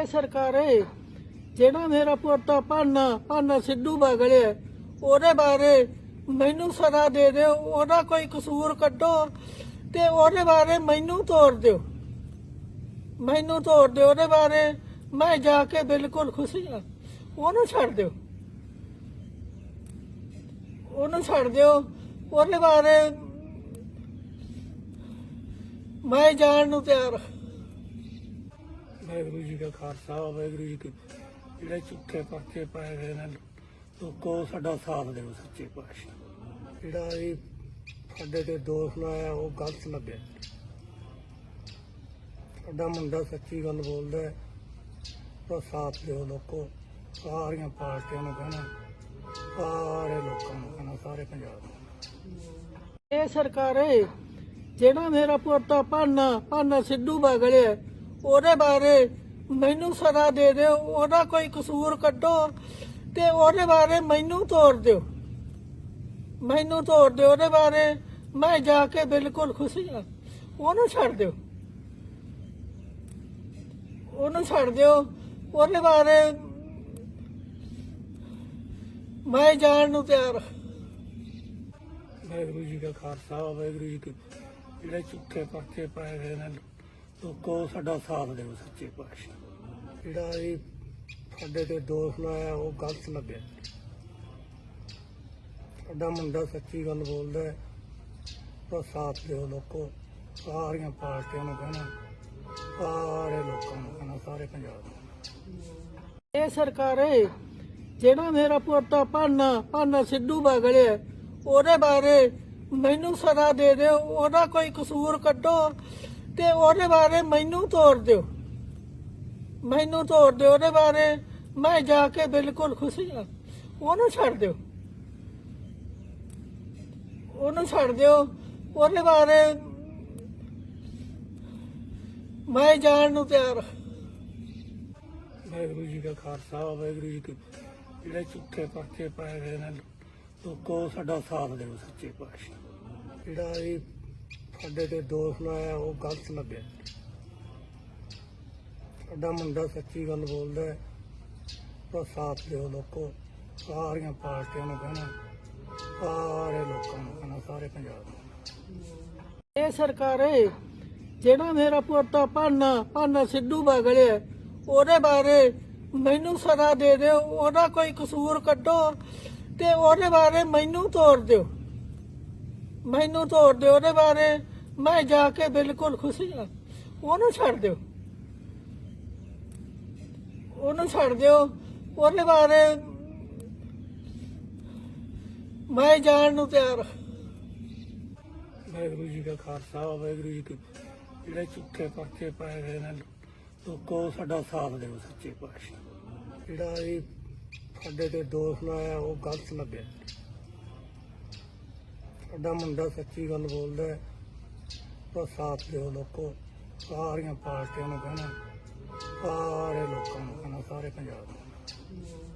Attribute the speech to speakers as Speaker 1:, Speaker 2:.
Speaker 1: ਇਹ ਸਰਕਾਰੇ ਜਿਹੜਾ ਮੇਰਾ ਪੋਤਾ ਭਾਨਾ ਭਾਨਾ ਸਿੱਧੂ ਬਗੜਿਆ ਉਹਦੇ ਬਾਰੇ ਮੈਨੂੰ ਸਦਾ ਦੇ ਦਿਓ, ਉਹਦਾ ਕੋਈ ਕਸੂਰ ਕੱਢੋ ਤੇ ਉਹਦੇ ਬਾਰੇ ਮੈਨੂੰ ਤੋੜ ਦਿਓ। ਮੈਨੂੰ ਤੋੜ ਦਿਓ, ਉਹਦੇ ਬਾਰੇ ਮੈਂ ਜਾ ਕੇ ਬਿਲਕੁਲ ਖੁਸ਼ੀ ਆ ਉਹਨੂੰ ਛੱਡ ਦਿਓ। ਉਹਨੂੰ ਛੱਡ ਦਿਓ। ਉਹਦੇ ਬਾਰੇ ਮੈਂ ਜਾਣ ਨੂੰ ਤਿਆਰ ਹਾਂ।
Speaker 2: ਵਾਹਿਗੁਰੂ ਜੀ ਦਾ ਖਾਲਸਾ, ਵਾਹਿਗੁਰੂ ਜੀ ਕੀ ਜਿਹੜੇ ਝੂਠੇ ਪਰਚੇ ਪਾਏ ਗਏ ਨੇ, ਲੋਕੋ ਸਾਡਾ ਸਾਥ ਦਿਓ ਸੱਚੇ ਪਾਤਸ਼ਾਹ। ਜਿਹੜਾ ਇਹ ਸਾਡੇ ਤੇ ਦੋਸ਼ ਲਾਇਆ, ਉਹ ਗਲਤ ਲੱਗਿਆ ਸਾਡਾ ਮੁੰਡਾ ਸੱਚੀ ਗੱਲ ਬੋਲਦਾ ਹੈ, ਤਾਂ ਸਾਥ ਦਿਓ ਲੋਕੋ। ਸਾਰੀਆਂ ਪਾਰਟੀਆਂ ਨੂੰ ਕਹਿਣਾ, ਸਾਰੇ ਲੋਕਾਂ ਨੂੰ ਕਹਿਣਾ, ਸਾਰੇ ਪੰਜਾਬ ਨੂੰ।
Speaker 1: ਇਹ ਸਰਕਾਰ ਸਰਕਾਰੇ ਜਿਹੜਾ ਮੇਰਾ ਪੋਤਾ ਭਾਨਾ ਭਾਨਾ ਸਿੱਧੂ ਬਗੜਿਆ ਉਹਦੇ ਬਾਰੇ ਮੈਨੂੰ ਸਜ਼ਾ ਦੇ ਦਿਓ, ਉਹਦਾ ਕੋਈ ਕਸੂਰ ਕੱਢੋ ਤੇ ਉਹਦੇ ਬਾਰੇ ਮੈਨੂੰ ਤੋੜ ਦਿਓ। ਮੈਨੂੰ ਤੋੜ ਦਿਓ, ਉਹਦੇ ਬਾਰੇ ਮੈਂ ਜਾ ਕੇ ਬਿਲਕੁਲ ਖੁਸ਼ੀ ਹਾਂ ਉਹਨੂੰ ਛੱਡ ਦਿਓ। ਉਹਨੂੰ ਛੱਡ ਦਿਓ। ਉਹਦੇ ਬਾਰੇ ਮੈਂ ਜਾਣ ਨੂੰ ਤਿਆਰ
Speaker 2: ਵਾਹਿਗੁਰੂ ਜੀ ਦਾ ਖਾਲਸਾ, ਵਾਹਿਗੁਰੂ ਜੀ ਕੀ ਜਿਹੜੇ ਝੂਠੇ ਪਰਚੇ ਪਾਏ ਗਏ ਨੇ ਲੋਕੋ ਸਾਡਾ ਸਾਥ ਦਿਓ ਸੱਚੇ ਪਾਤਸ਼ਾਹ। ਜਿਹੜਾ ਇਹ ਸਾਡੇ ਤੇ ਦੋਸ਼ ਲਾਇਆ ਉਹ ਗਲਤ ਲੱਗਿਆ ਸਾਡਾ ਮੁੰਡਾ ਸੱਚੀ ਗੱਲ ਬੋਲਦਾ ਹੈ ਤਾਂ ਸਾਥ ਦਿਓ ਲੋਕੋ। ਸਾਰੀਆਂ ਪਾਰਟੀਆਂ ਨੂੰ ਕਹਿਣਾ, ਸਾਰੇ ਲੋਕਾਂ ਨੂੰ ਕਹਿਣਾ, ਸਾਰੇ ਪੰਜਾਬ ਨੂੰ।
Speaker 1: ਇਹ ਸਰਕਾਰੇ, ਜਿਹੜਾ ਮੇਰਾ ਪੋਤਾ ਭਾਨਾ ਭਾਨਾ ਸਿੱਧੂ ਬਗੜਿਆ ਉਹਦੇ ਬਾਰੇ ਮੈਨੂੰ ਸਦਾ ਦੇ ਦਿਓ, ਉਹਦਾ ਕੋਈ ਕਸੂਰ ਕੱਢੋ। ਤੇ ਉਹਦੇ ਬਾਰੇ ਮੈਨੂੰ ਤੋੜ ਦਿਓ। ਮੈਨੂੰ ਤੋੜ ਦਿਓ ਉਹਦੇ ਬਾਰੇ। ਮੈਂ ਜਾ ਕੇ ਬਿਲਕੁਲ ਖੁਸ਼ੀ ਹਾਂ। ਉਹਨੂੰ ਛੱਡ ਦਿਓ। ਉਹਨੂੰ ਛੱਡ ਦਿਓ। ਉਹਦੇ ਬਾਰੇ ਮੈਂ ਜਾਣ ਨੂੰ ਤਿਆਰ
Speaker 2: ਵਾਹਿਗੁਰੂ ਜੀ ਦਾ ਖਾਲਸਾ, ਵਾਹਿਗੁਰੂ ਜੀ ਕੀ ਜਿਹੜੇ ਝੂਠੇ ਪਰਚੇ ਪਾਏ ਗਏ ਨੇ, ਲੋਕੋ ਸਾਡਾ ਸਾਥ ਦਿਓ, ਸੱਚੇ ਪਾਤਸ਼ਾਹ। ਜਿਹੜਾ ਇਹ ਸਾਡੇ ਤੇ ਦੋਸ਼ ਲਾਇਆ, ਉਹ ਗਲਤ ਲੱਗਿਆ ਸਾਡਾ ਮੁੰਡਾ ਸੱਚੀ ਗੱਲ ਬੋਲਦਾ ਹੈ ਤਾਂ ਸਾਥ ਦਿਓ ਲੋਕੋ, ਸਾਰੀਆਂ ਪਾਰਟੀਆਂ ਨੂੰ ਕਹਿਣਾ, ਸਾਰੇ ਲੋਕਾਂ ਨੂੰ ਕਹਿਣਾ, ਸਾਰੇ ਪੰਜਾਬ ਨੂੰ।
Speaker 1: ਇਹ ਸਰਕਾਰੇ ਜਿਹੜਾ ਮੇਰਾ ਪੋਤਾ ਭਾਨਾ ਭਾਨਾ ਸਿੱਧੂ ਬਾਗਲੇ ਉਹਦੇ ਬਾਰੇ ਮੈਨੂੰ ਸਦਾ ਦੇ ਦਿਓ, ਉਹਦਾ ਕੋਈ ਕਸੂਰ ਕੱਢੋ ਤੇ ਉਹਦੇ ਬਾਰੇ ਮੈਨੂੰ ਤੋੜ ਦਿਓ। ਮੈਨੂੰ ਤੋੜ ਦਿਓ ਉਹਦੇ ਬਾਰੇ। ਮੈਂ ਜਾ ਕੇ ਬਿਲਕੁਲ ਖੁਸ਼ੀ ਹਾਂ। ਉਹਨੂੰ ਛੱਡ ਦਿਓ। ਉਹਨੂੰ ਛੱਡ ਦਿਓ। ਉਹਦੇ ਬਾਰੇ ਮੈਂ ਜਾਣ ਨੂੰ ਤਿਆਰ
Speaker 2: ਵਾਹਿਗੁਰੂ ਜੀ ਦਾ ਖਾਲਸਾ, ਵਾਹਿਗੁਰੂ ਜੀ ਕੀ ਜਿਹੜੇ ਝੂਠੇ ਪਰਚੇ ਪਾਏ ਗਏ ਨੇ, ਲੋਕੋ ਸਾਡਾ ਸਾਥ ਦਿਓ, ਸੱਚੇ ਪਾਤਸ਼ਾਹ। ਜਿਹੜਾ ਇਹ ਸਾਡੇ ਤੇ ਦੋਸ਼ ਲਾਇਆ, ਉਹ ਗਲਤ ਲੱਗਿਆ। ਸਾਡਾ ਮੁੰਡਾ ਸੱਚੀ ਗੱਲ ਬੋਲਦਾ ਹੈ। ਤਾਂ ਸਾਥ ਦਿਓ ਲੋਕੋ। ਸਾਰੀਆਂ ਪਾਰਟੀਆਂ ਨੂੰ ਕਹਿਣਾ। ਸਾਰੇ ਲੋਕਾਂ ਨੂੰ ਕਹਿਣਾ, ਸਾਰੇ ਪੰਜਾਬ ਨੂੰ।